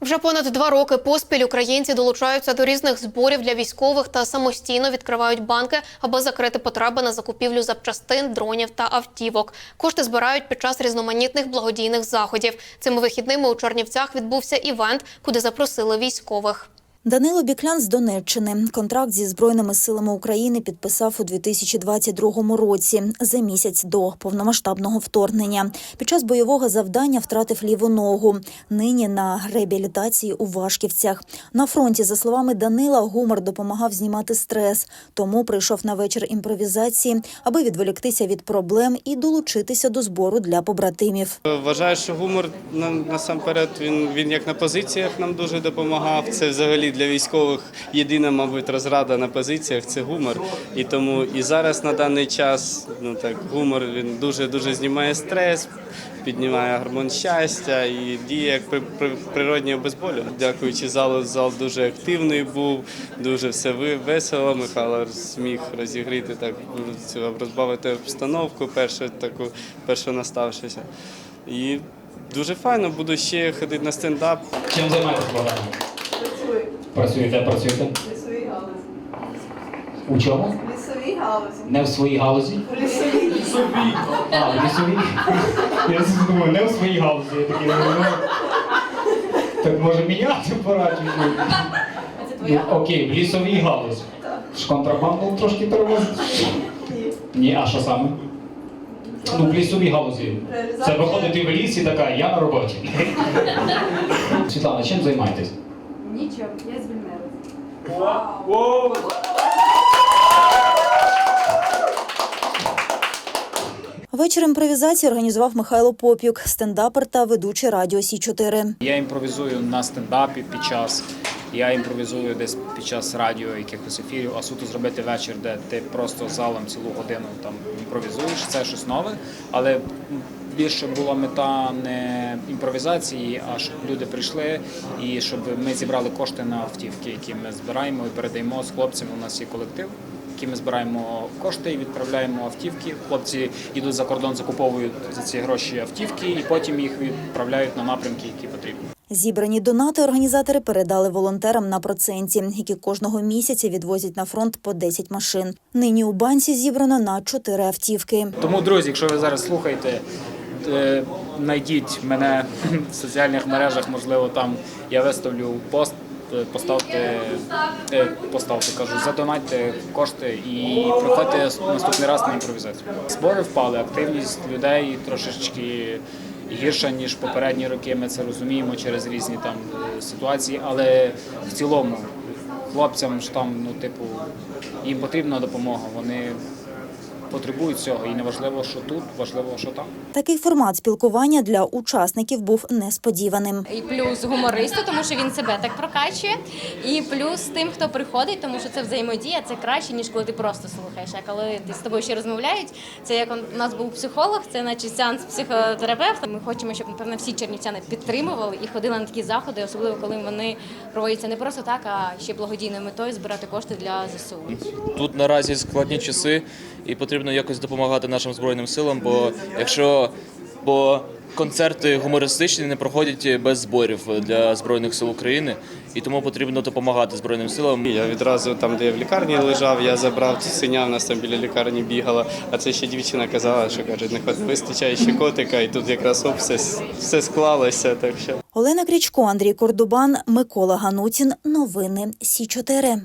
Вже понад два роки поспіль українці долучаються до різних зборів для військових та самостійно відкривають банки, аби закрити потреби на закупівлю запчастин, дронів та автівок. Кошти збирають під час різноманітних благодійних заходів. Цими вихідними у Чернівцях відбувся івент, куди запросили військових. Данило Біклян з Донеччини. Контракт зі Збройними силами України підписав у 2022 році, за місяць до повномасштабного вторгнення. Під час бойового завдання втратив ліву ногу. Нині на реабілітації у Вашківцях. На фронті, за словами Данила, гумор допомагав знімати стрес. Тому прийшов на вечір імпровізації, аби відволіктися від проблем і долучитися до збору для побратимів. Вважаю, що гумор нам насамперед він, він як на позиціях нам дуже допомагав. Це взагалі для військових єдина, мабуть, розрада на позиціях це гумор. І тому і зараз на даний час ну так гумор він дуже дуже знімає стрес, піднімає гормон щастя і діє як при, при, природнє обезболювання. Дякуючи залу, зал дуже активний був, дуже все весело. Михайло зміг розігріти так розбавити обстановку, першу таку першу наставшися. І дуже файно, буду ще ходити на стендап. Чим займаєтесь Богдані? Працюєте, працюєте? Лісовій галузі. У чому? Лісовій галузі. Не в своїй галузі? В лісовій. А, в лісовій? Я думаю, не в своїй галузі. Я такий, ну, так може міняти пора чи що? Ну, окей, в лісовій галузі. Ж контрабанду трошки перевозить? Ні. Ні, а що саме? Ну, в лісовій галузі. Це виходить ти в ліс і така, я на роботі. Світлана, чим займаєтесь? Нічого, я звільнилася. Вечір імпровізації організував Михайло Попюк, стендапер та ведучий радіо Сі 4 Я імпровізую на стендапі під час. Я імпровізую десь під час радіо якихось ефірів, а суто зробити вечір, де ти просто залом цілу годину там імпровізуєш. Це щось нове, але більше була мета не імпровізації, а щоб люди прийшли і щоб ми зібрали кошти на автівки, які ми збираємо і передаємо з хлопцями. У нас є колектив. які Ми збираємо кошти і відправляємо автівки. Хлопці йдуть за кордон, закуповують за ці гроші автівки, і потім їх відправляють на напрямки, які потрібні. Зібрані донати організатори передали волонтерам на проценті, які кожного місяця відвозять на фронт по 10 машин. Нині у банці зібрано на 4 автівки. Тому, друзі, якщо ви зараз слухаєте, знайдіть мене в соціальних мережах, можливо, там я виставлю пост. е, Поставте, е, поставте, кажу, задонатьте кошти і приходьте наступний раз на імпровізацію. Збори впали, активність людей трошечки гірша ніж попередні роки. Ми це розуміємо через різні там е, ситуації, але в цілому хлопцям ж там, ну типу, їм потрібна допомога. Вони потребують цього, і неважливо, що тут, важливо, що там. Такий формат спілкування для учасників був несподіваним. І плюс гумористу, тому що він себе так прокачує. І плюс тим, хто приходить, тому що це взаємодія, це краще, ніж коли ти просто слухаєш. А коли ти з тобою ще розмовляють, це як у нас був психолог, це наче сеанс психотерапевта. Ми хочемо, щоб напевно всі чернівчани підтримували і ходили на такі заходи, особливо коли вони проводяться не просто так, а ще благодійною метою збирати кошти для ЗСУ. Тут наразі складні часи, і потрібно якось допомагати нашим збройним силам. Бо якщо бо концерти гумористичні не проходять без зборів для збройних сил України, і тому потрібно допомагати збройним силам. Я відразу там, де я в лікарні лежав, я забрав синя, в нас там біля лікарні бігала. А це ще дівчина казала, що каже, не вистачає ще котика, і тут якраз оп, все, все склалося. Так що. Олена Крічко, Андрій Кордубан, Микола Ганутін. Новини Сі 4